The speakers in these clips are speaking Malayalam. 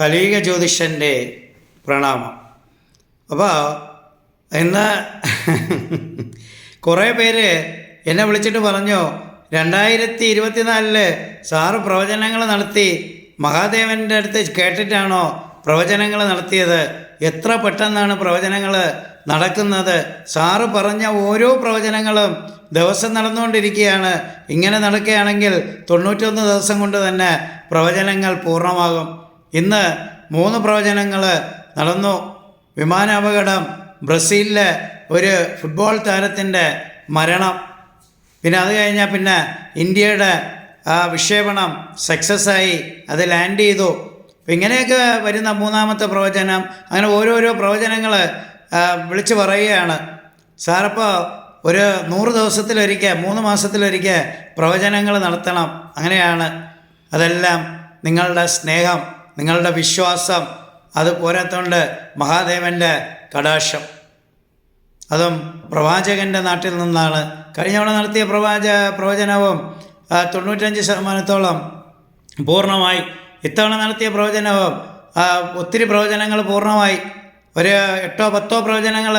കലീക ജ്യോതിഷന്റെ പ്രണാമം. അപ്പോൾ ഇന്ന് കുറേ പേര് എന്നെ വിളിച്ചിട്ട് പറഞ്ഞു രണ്ടായിരത്തി ഇരുപത്തിനാലിൽ സാറ് പ്രവചനങ്ങൾ നടത്തി മഹാദേവന്റെ അടുത്ത് കേട്ടിട്ടാണോ പ്രവചനങ്ങൾ നടത്തിയത്? എത്ര പെട്ടെന്നാണ് പ്രവചനങ്ങൾ നടക്കുന്നത്? സാറ് പറഞ്ഞ ഓരോ പ്രവചനങ്ങളും ദിവസം നടന്നുകൊണ്ടിരിക്കുകയാണ്. ഇങ്ങനെ നടക്കുകയാണെങ്കിൽ തൊണ്ണൂറ്റൊന്ന് ദിവസം കൊണ്ട് തന്നെ പ്രവചനങ്ങൾ പൂർണമാകും. ഇന്ന് മൂന്ന് പ്രവചനങ്ങൾ നടന്നു. വിമാന അപകടം ബ്രസീലിലെ ഒരു ഫുട്ബോൾ താരത്തിന്റെ മരണം. പിന്നെ അത് കഴിഞ്ഞാൽ പിന്നെ ഇന്ത്യയുടെ വിക്ഷേപണം സക്സസ്സായി അത് ലാൻഡ് ചെയ്തു. ഇങ്ങനെയൊക്കെ വരുന്ന മൂന്നാമത്തെ പ്രവചനം. അങ്ങനെ ഓരോരോ പ്രവചനങ്ങൾ വിളിച്ചു പറയുകയാണ്. സാറപ്പോൾ ഒരു നൂറ് ദിവസത്തിലൊരിക്കൽ മൂന്ന് മാസത്തിലൊരിക്കൽ പ്രവചനങ്ങൾ നടത്തണം. അങ്ങനെയാണ് അതെല്ലാം നിങ്ങളുടെ സ്നേഹം. നിങ്ങളുടെ വിശ്വാസം അത് പോരാത്തോണ്ട് മഹാദേവന്റെ കടാക്ഷം. അതും പ്രവാചകന്റെ നാട്ടിൽ നിന്നാണ്. കഴിഞ്ഞ തവണ നടത്തിയ പ്രവാച പ്രവചനവും തൊണ്ണൂറ്റഞ്ച് ശതമാനത്തോളം പൂർണമായി. ഇത്തവണ നടത്തിയ പ്രവചനവും ഒത്തിരി പ്രവചനങ്ങൾ പൂർണമായി. ഒരു എട്ടോ പത്തോ പ്രവചനങ്ങൾ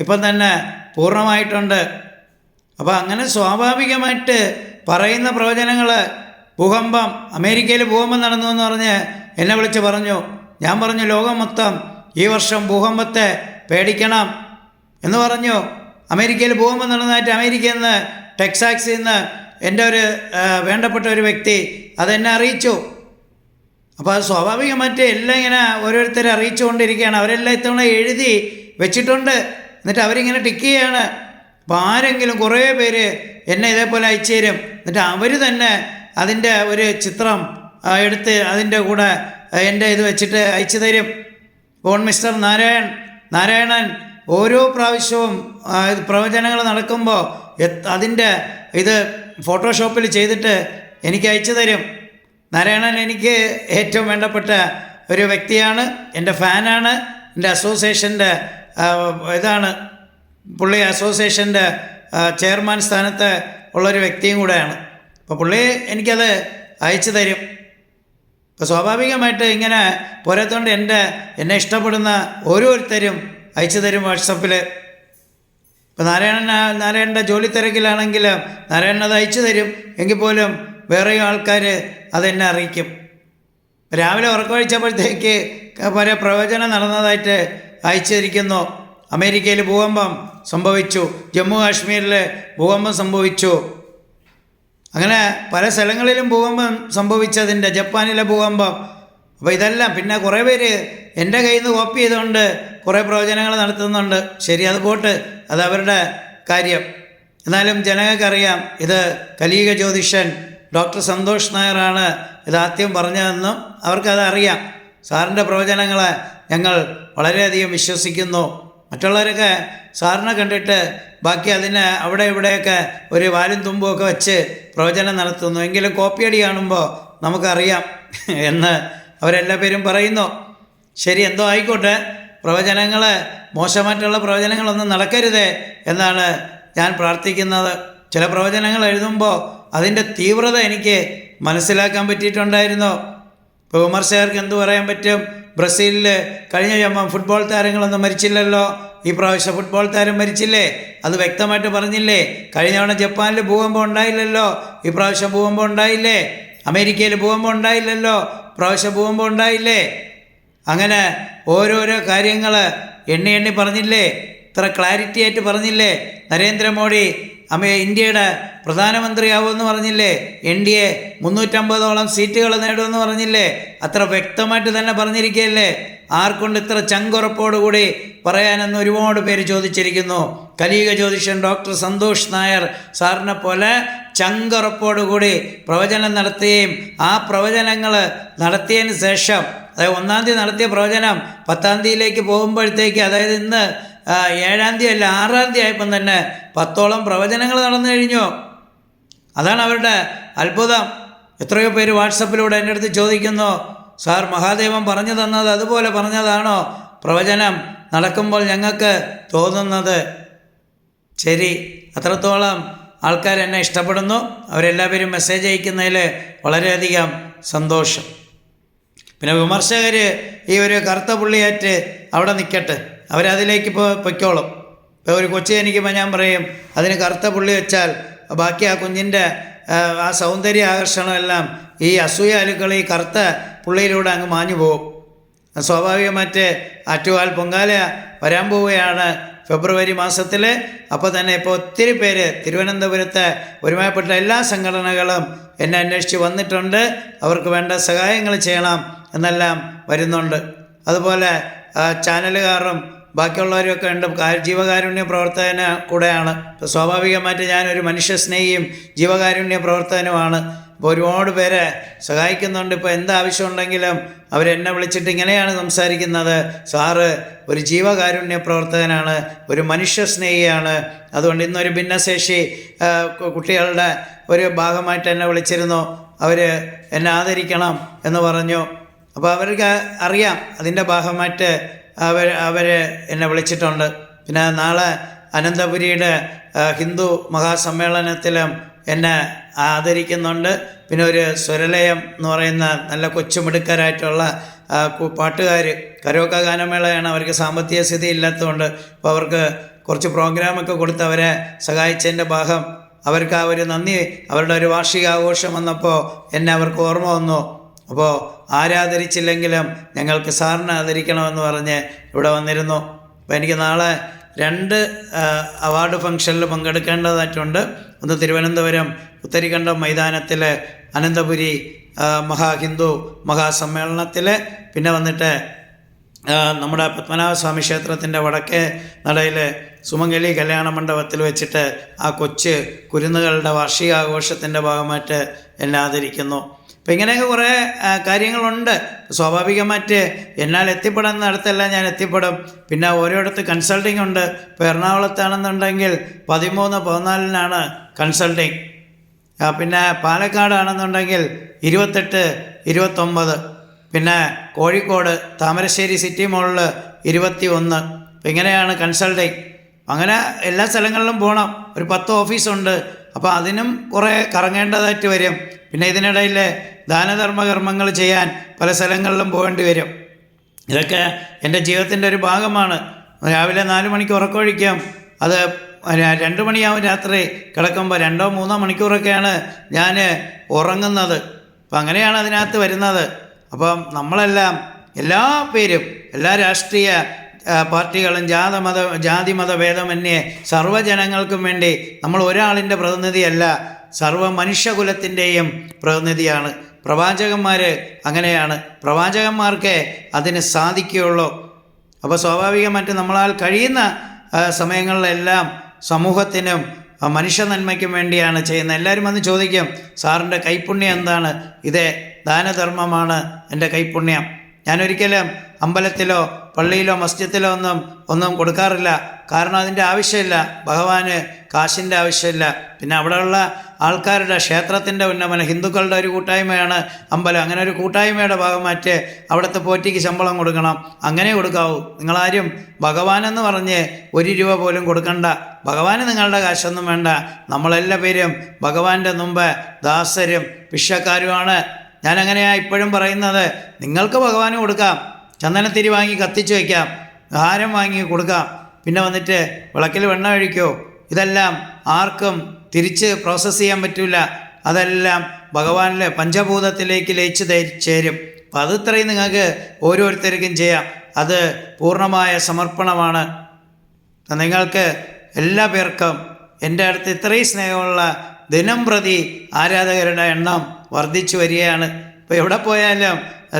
ഇപ്പം തന്നെ പൂർണമായിട്ടുണ്ട്. അപ്പോൾ അങ്ങനെ സ്വാഭാവികമായിട്ട് പറയുന്ന പ്രവചനങ്ങൾ ഭൂകമ്പം അമേരിക്കയിൽ ഭൂകമ്പം നടന്നു എന്ന് പറഞ്ഞ് എന്നെ വിളിച്ച് പറഞ്ഞു ഞാൻ പറഞ്ഞു ലോകം മൊത്തം ഈ വർഷം ഭൂകമ്പത്തെ പേടിക്കണം. എന്ന് പറഞ്ഞു. അമേരിക്കയിൽ ഭൂകമ്പം നടന്നതായിട്ട് അമേരിക്കയിൽ നിന്ന് ടെക്സാക്സിൽ നിന്ന് എന്റെ ഒരു വേണ്ടപ്പെട്ട ഒരു വ്യക്തി അതെന്നെ അറിയിച്ചു. അപ്പോൾ അത് സ്വാഭാവികമായിട്ട് എല്ലാം ഇങ്ങനെ ഓരോരുത്തരെ അറിയിച്ചുകൊണ്ടിരിക്കുകയാണ്. അവരെല്ലാം ഇത്തവണ എഴുതി വെച്ചിട്ടുണ്ട്. എന്നിട്ട് അവരിങ്ങനെ ടിക്ക് ചെയ്യാണ്. അപ്പോൾ ആരെങ്കിലും കുറേ പേര് എന്നെ ഇതേപോലെ അയച്ചു തരും. എന്നിട്ട് അവർ തന്നെ അതിന്റെ ഒരു ചിത്രം എടുത്ത് അതിന്റെ കൂടെ എന്റെ ഇത് വെച്ചിട്ട് അയച്ചു തരും. ഫോൺ മിസ്റ്റർ നാരായൺ നാരായണൻ ഓരോ പ്രാവശ്യവും പ്രവചനങ്ങൾ നടക്കുമ്പോൾ അതിന്റെ ഇത് ഫോട്ടോഷോപ്പിൽ ചെയ്തിട്ട് എനിക്ക് അയച്ചു തരും. നാരായണൻ എനിക്ക് ഏറ്റവും വേണ്ടപ്പെട്ട ഒരു വ്യക്തിയാണ് എന്റെ ഫാനാണ് എന്റെ അസോസിയേഷന്റെ ഇതാണ് പുള്ളി അസോസിയേഷന്റെ ചെയർമാൻ സ്ഥാനത്ത് ഉള്ളൊരു വ്യക്തിയും കൂടെയാണ്. അപ്പോൾ പുള്ളി എനിക്കത് അയച്ചു തരും. അപ്പോൾ സ്വാഭാവികമായിട്ട് ഇങ്ങനെ പോരാത്തോണ്ട് എന്റെ എന്നെ ഇഷ്ടപ്പെടുന്ന ഓരോരുത്തരും അയച്ചു തരും വാട്സപ്പിൽ ഇപ്പോൾ നാരായണൻ നാരായണന്റെ ജോലി തിരക്കിലാണെങ്കിൽ നാരായണൻ അത് അയച്ചു തരും. എങ്കിൽ പോലും വേറെയും ആൾക്കാർ അതെന്നെ അറിയിക്കും. രാവിലെ ഉറക്കമഴിച്ചപ്പോഴത്തേക്ക് പല പ്രവചനം നടന്നതായിട്ട് അയച്ചിരിക്കുന്നു. അമേരിക്കയിൽ ഭൂകമ്പം സംഭവിച്ചു. ജമ്മു കാശ്മീരിൽ ഭൂകമ്പം സംഭവിച്ചു. അങ്ങനെ പല സ്ഥലങ്ങളിലും ഭൂകമ്പം സംഭവിച്ചതിന്റെ ജപ്പാനിലെ ഭൂകമ്പം. അപ്പോൾ ഇതെല്ലാം പിന്നെ കുറേ പേര് എന്റെ കയ്യിൽ നിന്ന് കോപ്പി ചെയ്തുകൊണ്ട് കുറേ പ്രവചനങ്ങൾ നടത്തുന്നുണ്ട്. ശരി അത് പോട്ട്. അത് അവരുടെ കാര്യം. എന്നാലും ജനങ്ങൾക്കറിയാം ഇത് കലീക ജ്യോതിഷൻ ഡോക്ടർ സന്തോഷ് നായറാണ് ഇത് ആദ്യം പറഞ്ഞതെന്നും അവർക്കത് അറിയാം. സാറിന്റെ പ്രവചനങ്ങളെ ഞങ്ങൾ വളരെയധികം വിശ്വസിക്കുന്നു. മറ്റുള്ളവരൊക്കെ സാറിനെ കണ്ടിട്ട് ബാക്കി അതിന് അവിടെ ഇവിടെയൊക്കെ ഒരു വാലും തുമ്പുമൊക്കെ വെച്ച് പ്രവചനം നടത്തുന്നു. എങ്കിലും കോപ്പിയടി കാണുമ്പോൾ നമുക്കറിയാം എന്ന് അവരെല്ലാ പേരും പറയുന്നു. ശരി എന്തോ ആയിക്കോട്ടെ. പ്രവചനങ്ങൾ മോശമായിട്ടുള്ള പ്രവചനങ്ങളൊന്നും നടക്കരുതേ എന്നാണ് ഞാൻ പ്രാർത്ഥിക്കുന്നത്. ചില പ്രവചനങ്ങൾ എഴുതുമ്പോൾ അതിന്റെ തീവ്രത എനിക്ക് മനസ്സിലാക്കാൻ പറ്റിയിട്ടുണ്ടായിരുന്നു. ഇപ്പോൾ വിമർശകർക്ക് എന്തു പറയാൻ പറ്റും? ബ്രസീലിൽ കഴിഞ്ഞ ചുമ ഫുട്ബോൾ താരങ്ങളൊന്നും മരിച്ചില്ലല്ലോ. ഈ പ്രാവശ്യം ഫുട്ബോൾ താരം മരിച്ചില്ലേ? അത് വ്യക്തമായിട്ട് പറഞ്ഞില്ലേ? കഴിഞ്ഞ തവണ ജപ്പാനിൽ ഭൂകമ്പം ഉണ്ടായില്ലല്ലോ. ഈ പ്രാവശ്യം ഭൂകമ്പം ഉണ്ടായില്ലേ? അമേരിക്കയിൽ ഭൂകമ്പം ഉണ്ടായില്ലല്ലോ. പ്രാവശ്യം ഭൂകമ്പം ഉണ്ടായില്ലേ? അങ്ങനെ ഓരോരോ കാര്യങ്ങൾ എണ്ണി എണ്ണി പറഞ്ഞില്ലേ? ഇത്ര ക്ലാരിറ്റി ആയിട്ട് പറഞ്ഞില്ലേ? നരേന്ദ്രമോദി അമേ ഇന്ത്യയുടെ പ്രധാനമന്ത്രിയാവുമെന്ന് പറഞ്ഞില്ലേ? എൻ ഡി എ മുന്നൂറ്റമ്പതോളം സീറ്റുകൾ നേടുമെന്ന് പറഞ്ഞില്ലേ? അത്ര വ്യക്തമായിട്ട് തന്നെ പറഞ്ഞിരിക്കുകയല്ലേ? ആർക്കൊണ്ട് ഇത്ര ചങ്കുറപ്പോടുകൂടി പറയാനെന്ന് ഒരുപാട് പേര് ചോദിച്ചിരിക്കുന്നു. കലീക ജ്യോതിഷൻ ഡോക്ടർ സന്തോഷ് നായർ സാറിനെ പോലെ ചങ്കുറപ്പോടുകൂടി പ്രവചനം നടത്തുകയും ആ പ്രവചനങ്ങൾ നടത്തിയതിന് ശേഷം അതായത് ഒന്നാം തീയതി നടത്തിയ പ്രവചനം പത്താം തീയതിയിലേക്ക് പോകുമ്പോഴത്തേക്ക് അതായത് ഇന്ന് ഏഴാം തീയതി അല്ല ആറാം തീയതി ആയപ്പം തന്നെ പത്തോളം പ്രവചനങ്ങൾ നടന്നു കഴിഞ്ഞു. അതാണ് അവരുടെ അത്ഭുതം. എത്രയോ പേര് വാട്സപ്പിലൂടെ എന്റെ അടുത്ത് ചോദിക്കുന്നു സാർ മഹാദേവൻ പറഞ്ഞു തന്നത് അതുപോലെ പറഞ്ഞതാണോ? പ്രവചനം നടക്കുമ്പോൾ ഞങ്ങൾക്ക് തോന്നുന്നത് ശരി. അത്രത്തോളം ആൾക്കാർ എന്നെ ഇഷ്ടപ്പെടുന്നു. അവരെല്ലാവരും മെസ്സേജ് അയക്കുന്നതിൽ വളരെയധികം സന്തോഷം. പിന്നെ വിമർശകർ ഈ ഒരു കറുത്ത പുള്ളിയായിട്ട് അവിടെ നിൽക്കട്ടെ അവരതിലേക്ക് ഇപ്പോൾ പൊയ്ക്കോളും. ഇപ്പോൾ ഒരു കൊച്ചി എനിക്കുമ്പോൾ ഞാൻ പറയും അതിന് കറുത്ത പുള്ളി വെച്ചാൽ ബാക്കി ആ കുഞ്ഞിന്റെ ആ സൗന്ദര്യ ആകർഷണമെല്ലാം ഈ അസൂയ അലുക്കൾ ഈ കറുത്ത പുള്ളിയിലൂടെ അങ്ങ് മാഞ്ഞു പോകും. സ്വാഭാവികമായിട്ട് ആറ്റുകാൽ പൊങ്കാല വരാൻ പോവുകയാണ് ഫെബ്രുവരി മാസത്തിൽ അപ്പോൾ തന്നെ ഇപ്പോൾ ഒത്തിരി പേര് തിരുവനന്തപുരത്തെ ഒരുമയപ്പെട്ട എല്ലാ സംഘടനകളും എന്നെ അന്വേഷിച്ച് വന്നിട്ടുണ്ട്. അവർക്ക് വേണ്ട സഹായങ്ങൾ ചെയ്യണം എന്നെല്ലാം വരുന്നുണ്ട്. അതുപോലെ ചാനലുകാരും ബാക്കിയുള്ളവരൊക്കെ ഉണ്ട്. ജീവകാരുണ്യ പ്രവർത്തന കൂടെയാണ്. ഇപ്പോൾ സ്വാഭാവികമായിട്ട് ഞാനൊരു മനുഷ്യസ്നേഹിയും ജീവകാരുണ്യ പ്രവർത്തനവുമാണ് ഇപ്പോൾ ഒരുപാട് പേരെ സഹായിക്കുന്നുണ്ട്. ഇപ്പോൾ എന്താവശ്യമുണ്ടെങ്കിലും അവരെന്നെ വിളിച്ചിട്ട് ഇങ്ങനെയാണ് സംസാരിക്കുന്നത്. സാറ് ഒരു ജീവകാരുണ്യ പ്രവർത്തകനാണ് ഒരു മനുഷ്യസ്നേഹിയാണ്. അതുകൊണ്ട് ഇന്നൊരു ഭിന്നശേഷി കുട്ടികളുടെ ഒരു ഭാഗമായിട്ട് എന്നെ വിളിച്ചിരുന്നു. അവർ എന്നെ ആദരിക്കണം എന്ന് പറഞ്ഞു. അപ്പോൾ അവർക്ക് അറിയാം അതിന്റെ ഭാഗമായിട്ട് അവർ അവർ എന്നെ വിളിച്ചിട്ടുണ്ട്. പിന്നെ നാളെ അനന്തപുരിയുടെ ഹിന്ദു മഹാസമ്മേളനത്തിലും എന്നെ ആദരിക്കുന്നുണ്ട്. പിന്നെ ഒരു സ്വരലയം എന്ന് പറയുന്ന നല്ല കൊച്ചുമിടുക്കരായിട്ടുള്ള പാട്ടുകാർ കരോക്ക ഗാനമേളയാണ് അവർക്ക് സാമ്പത്തിക സ്ഥിതി ഇല്ലാത്തതുകൊണ്ട് അപ്പോൾ അവർക്ക് കുറച്ച് പ്രോഗ്രാമൊക്കെ കൊടുത്ത് അവരെ സഹായിച്ചതിന്റെ ഭാഗം അവർക്ക് ആ ഒരു നന്ദി അവരുടെ ഒരു വാർഷികാഘോഷം വന്നപ്പോൾ എന്നെ അവർക്ക് ഓർമ്മ വന്നു. അപ്പോൾ ആരാധരിച്ചില്ലെങ്കിലും ഞങ്ങൾക്ക് സാറിനെ ആദരിക്കണമെന്ന് പറഞ്ഞ് ഇവിടെ വന്നിരുന്നു. അപ്പോൾ എനിക്ക് നാളെ രണ്ട് അവാർഡ് ഫംഗ്ഷനിൽ പങ്കെടുക്കേണ്ടതായിട്ടുണ്ട്. ഒന്ന് തിരുവനന്തപുരം ഉത്തരിക്കണ്ഠം മൈതാനത്തിലെ അനന്തപുരി മഹാഹിന്ദു മഹാസമ്മേളനത്തിൽ പിന്നെ വന്നിട്ട് നമ്മുടെ പത്മനാഭസ്വാമി ക്ഷേത്രത്തിന്റെ വടക്കേ നടയിൽ സുമംഗലി കല്യാണ മണ്ഡപത്തിൽ വെച്ചിട്ട് ആ കൊച്ച് കുരുന്നുകളുടെ വാർഷികാഘോഷത്തിന്റെ ഭാഗമായിട്ട് എന്നെ ആദരിക്കുന്നു. ഇങ്ങനെയൊക്കെ കുറേ കാര്യങ്ങളുണ്ട്. സ്വാഭാവികമായിട്ട് എന്നാൽ എത്തിപ്പെടുന്നിടത്തെല്ലാം ഞാൻ എത്തിപ്പെടും. പിന്നെ ഓരോടത്ത് കൺസൾട്ടിംഗ് ഉണ്ട്. ഇപ്പോൾ എറണാകുളത്താണെന്നുണ്ടെങ്കിൽ പതിമൂന്ന് പതിനാലിനാണ് കൺസൾട്ടിങ് പിന്നെ പാലക്കാടാണെന്നുണ്ടെങ്കിൽ ഇരുപത്തെട്ട് ഇരുപത്തൊമ്പത്. പിന്നെ കോഴിക്കോട് താമരശ്ശേരി സിറ്റി മോളിൽ ഇരുപത്തി ഒന്ന് ഇങ്ങനെയാണ് കൺസൾട്ടിങ് അങ്ങനെ എല്ലാ സ്ഥലങ്ങളിലും പോകണം ഒരു പത്ത് ഓഫീസുണ്ട്. അപ്പോൾ അതിനും കുറേ കറങ്ങേണ്ടതായിട്ട് വരും. പിന്നെ ഇതിനിടയിൽ ദാനധർമ്മകർമ്മങ്ങൾ ചെയ്യാൻ പല സ്ഥലങ്ങളിലും പോകേണ്ടി വരും. ഇതൊക്കെ എന്റെ ജീവിതത്തിന്റെ ഒരു ഭാഗമാണ്. രാവിലെ നാല് മണിക്ക് ഉറക്കമൊഴിക്കാം. അത് രണ്ട് മണിയാവും രാത്രി കിടക്കുമ്പോൾ രണ്ടോ മൂന്നോ മണിക്കൂറൊക്കെയാണ് ഞാൻ ഉറങ്ങുന്നത്. അപ്പം അങ്ങനെയാണ് അതിനകത്ത് വരുന്നത്. അപ്പം നമ്മളെല്ലാം എല്ലാ പേരും എല്ലാ രാഷ്ട്രീയ പാർട്ടികളും ജാതമത ജാതി മത ഭേദമന്യേ സർവജനങ്ങൾക്കും വേണ്ടി നമ്മൾ ഒരാളിന്റെ പ്രതിനിധിയല്ല സർവ മനുഷ്യകുലത്തിന്റെയും പ്രതിനിധിയാണ്. പ്രവാചകന്മാർ അങ്ങനെയാണ്. പ്രവാചകന്മാർക്ക് അതിന് സാധിക്കുകയുള്ളൂ. അപ്പോൾ സ്വാഭാവികമായിട്ട് നമ്മളാൽ കഴിയുന്ന സമയങ്ങളിലെല്ലാം സമൂഹത്തിനും മനുഷ്യ നന്മയ്ക്കും വേണ്ടിയാണ് ചെയ്യുന്നത്. എല്ലാവരും വന്ന് ചോദിക്കും സാറിന്റെ കൈപ്പുണ്യം എന്താണ്? ഇതേ ദാനധർമ്മമാണ് എന്റെ കൈപ്പുണ്യം. ഞാനൊരിക്കലും അമ്പലത്തിലോ പള്ളിയിലോ മസ്ജിദിലോ ഒന്നും ഒന്നും കൊടുക്കാറില്ല. കാരണം അതിന്റെ ആവശ്യമില്ല. ഭഗവാന് കാശിന്റെ ആവശ്യമില്ല. പിന്നെ അവിടെയുള്ള ആൾക്കാരുടെ ക്ഷേത്രത്തിന്റെ ഉന്നമനം ഹിന്ദുക്കളുടെ ഒരു കൂട്ടായ്മയാണ് അമ്പലം. അങ്ങനെ ഒരു കൂട്ടായ്മയുടെ ഭാഗമായിട്ട് അവിടുത്തെ പോറ്റിക്ക് ശമ്പളം കൊടുക്കണം. അങ്ങനെ കൊടുക്കാവൂ. നിങ്ങളാരും ഭഗവാനെന്ന് പറഞ്ഞ് ഒരു രൂപ പോലും കൊടുക്കണ്ട. ഭഗവാന് നിങ്ങളുടെ കാശൊന്നും വേണ്ട. നമ്മളെല്ലാ പേരും ഭഗവാന്റെ മുമ്പ് ദാസരും ഭിക്ഷക്കാരുമാണ്. ഞാനങ്ങനെയാ ഇപ്പോഴും പറയുന്നത്. നിങ്ങൾക്ക് ഭഗവാന് കൊടുക്കാം. ചന്ദനത്തിരി വാങ്ങി കത്തിച്ചു വയ്ക്കാം ഹാരം വാങ്ങി കൊടുക്കാം. പിന്നെ വന്നിട്ട് വിളക്കിൽ വെണ്ണ ഒഴിക്കോ. ഇതെല്ലാം ആർക്കും തിരിച്ച് പ്രോസസ്സ് ചെയ്യാൻ പറ്റില്ല അതെല്ലാം ഭഗവാനിലെ പഞ്ചഭൂതത്തിലേക്ക് ലയിച്ച് ചേരും. അപ്പം അത് ഇത്രയും നിങ്ങൾക്ക് ഓരോരുത്തർക്കും ചെയ്യാം. അത് പൂർണമായ സമർപ്പണമാണ്. നിങ്ങൾക്ക് എല്ലാ പേർക്കും എന്റെ അടുത്ത് ഇത്രയും സ്നേഹമുള്ള ദിനം പ്രതി ആരാധകരുടെ എണ്ണം വർദ്ധിച്ചു വരികയാണ്. ഇപ്പോൾ എവിടെ പോയാലും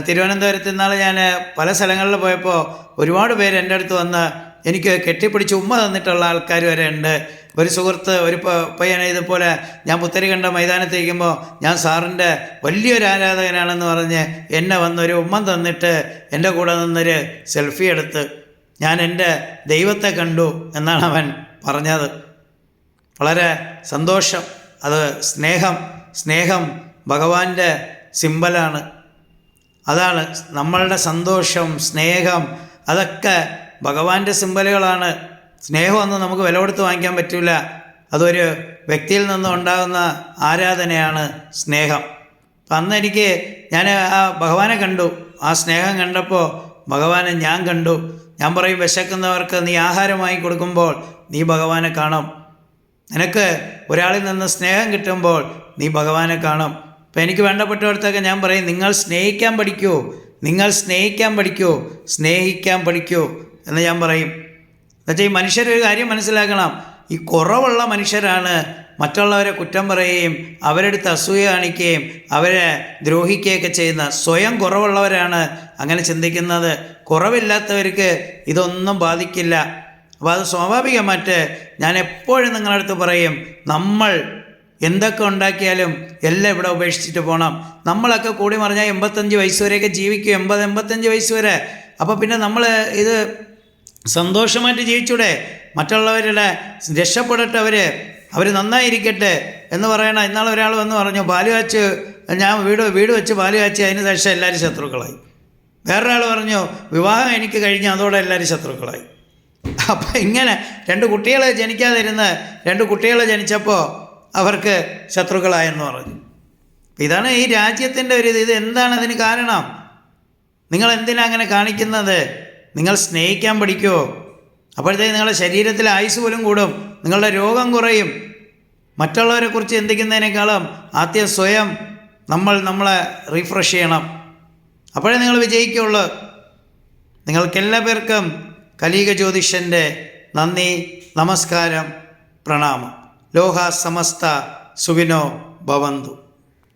തിരുവനന്തപുരത്ത് നിന്നാൾ ഞാൻ പല സ്ഥലങ്ങളിൽ പോയപ്പോൾ ഒരുപാട് പേര് എന്റെ അടുത്ത് വന്ന് എനിക്ക് കെട്ടിപ്പിടിച്ച് ഉമ്മ തന്നിട്ടുള്ള ആൾക്കാർ വരെ ഉണ്ട്. ഒരു സുഹൃത്ത് ഒരു പയ്യനെ ഇതുപോലെ ഞാൻ പുത്തരി കണ്ട മൈതാനത്തേക്കുമ്പോൾ ഞാൻ സാറിന്റെ വലിയൊരു ആരാധകനാണെന്ന് പറഞ്ഞ് എന്നെ വന്നൊരു ഉമ്മ തന്നിട്ട് എന്റെ കൂടെ നിന്നൊരു സെൽഫി എടുത്ത് ഞാൻ എന്റെ ദൈവത്തെ കണ്ടു എന്നാണ് അവൻ പറഞ്ഞത്. വളരെ സന്തോഷം. അത് സ്നേഹം സ്നേഹം ഭഗവാന്റെ സിമ്പലാണ്. അതാണ് നമ്മളുടെ സന്തോഷം സ്നേഹം അതൊക്കെ ഭഗവാന്റെ സിമ്പലുകളാണ്. സ്നേഹമൊന്നും നമുക്ക് വില കൊടുത്ത് വാങ്ങിക്കാൻ പറ്റില്ല അതൊരു വ്യക്തിയിൽ നിന്നും ഉണ്ടാകുന്ന ആരാധനയാണ് സ്നേഹം. അപ്പം അന്ന് എനിക്ക് ഞാൻ ആ ഭഗവാനെ കണ്ടു. ആ സ്നേഹം കണ്ടപ്പോൾ ഭഗവാനെ ഞാൻ കണ്ടു. ഞാൻ പറയും വിശക്കുന്നവർക്ക് നീ ആഹാരമായി കൊടുക്കുമ്പോൾ നീ ഭഗവാനെ കാണും. നിനക്ക് ഒരാളിൽ നിന്ന് സ്നേഹം കിട്ടുമ്പോൾ നീ ഭഗവാനെ കാണും. ഇപ്പം എനിക്ക് വേണ്ടപ്പെട്ടവർത്തൊക്കെ ഞാൻ പറയും നിങ്ങൾ സ്നേഹിക്കാൻ പഠിക്കൂ നിങ്ങൾ സ്നേഹിക്കാൻ പഠിക്കൂ സ്നേഹിക്കാൻ പഠിക്കൂ എന്ന് ഞാൻ പറയും. എന്നുവെച്ചാൽ ഈ മനുഷ്യരൊരു കാര്യം മനസ്സിലാക്കണം. ഈ കുറവുള്ള മനുഷ്യരാണ് മറ്റുള്ളവരെ കുറ്റം പറയുകയും അവരെടുത്ത് അസൂയ കാണിക്കുകയും അവരെ ദ്രോഹിക്കുകയൊക്കെ ചെയ്യുന്ന സ്വയം കുറവുള്ളവരാണ് അങ്ങനെ ചിന്തിക്കുന്നത്. കുറവില്ലാത്തവർക്ക് ഇതൊന്നും ബാധിക്കില്ല. അപ്പോൾ അത് സ്വാഭാവികമായിട്ട് ഞാൻ എപ്പോഴും നിങ്ങളുടെ അടുത്ത് പറയും നമ്മൾ എന്തൊക്കെ ഉണ്ടാക്കിയാലും എല്ലാം ഇവിടെ ഉപേക്ഷിച്ചിട്ട് പോകണം നമ്മളൊക്കെ കൂടി പറഞ്ഞാൽ എൺപത്തഞ്ച് വയസ്സ് വരെയൊക്കെ ജീവിക്കും. എൺപത് എൺപത്തഞ്ച് വയസ്സ് വരെ. അപ്പോൾ പിന്നെ നമ്മൾ ഇത് സന്തോഷമായിട്ട് ജീവിച്ചൂടെ? മറ്റുള്ളവരുടെ രക്ഷപ്പെടട്ടെ അവർ അവർ നന്നായിരിക്കട്ടെ എന്ന് പറയണ. ഇന്നാൾ ഒരാൾ വന്ന് പറഞ്ഞു പാൽ കാച്ച് ഞാൻ വീട് വീട് വെച്ച് പാൽ കാച്ചി അതിന് ശേഷം എല്ലാവരും ശത്രുക്കളായി. വേറൊരാൾ പറഞ്ഞു വിവാഹം എനിക്ക് കഴിഞ്ഞ് അതോടെ എല്ലാവരും ശത്രുക്കളായി. അപ്പം ഇങ്ങനെ രണ്ട് കുട്ടികളെ ജനിക്കാതിരുന്ന് രണ്ട് കുട്ടികളെ ജനിച്ചപ്പോൾ അവർക്ക് ശത്രുക്കളായെന്ന് പറഞ്ഞു. ഇതാണ് ഈ രാജ്യത്തിന്റെ ഒരു ഇത്. എന്താണ് അതിന് കാരണം? നിങ്ങൾ എന്തിനാ അങ്ങനെ കാണിക്കുന്നത്? നിങ്ങൾ സ്നേഹിക്കാൻ പഠിക്കുമോ അപ്പോഴത്തേക്ക് നിങ്ങളുടെ ശരീരത്തിൽ ആയുസ് പോലും കൂടും. നിങ്ങളുടെ രോഗം കുറയും. മറ്റുള്ളവരെ കുറിച്ച് ചിന്തിക്കുന്നതിനേക്കാളും ആദ്യം സ്വയം നമ്മൾ നമ്മളെ റീഫ്രഷ് ചെയ്യണം. അപ്പോഴേ നിങ്ങൾ വിജയിക്കുള്ളൂ നിങ്ങൾക്കെല്ലാ പേർക്കും കലീക ജ്യോതിഷന്റെ നന്ദി നമസ്കാരം പ്രണാമം. ലോഹ സമസ്ത സുഖിനോ ഭവന്തു.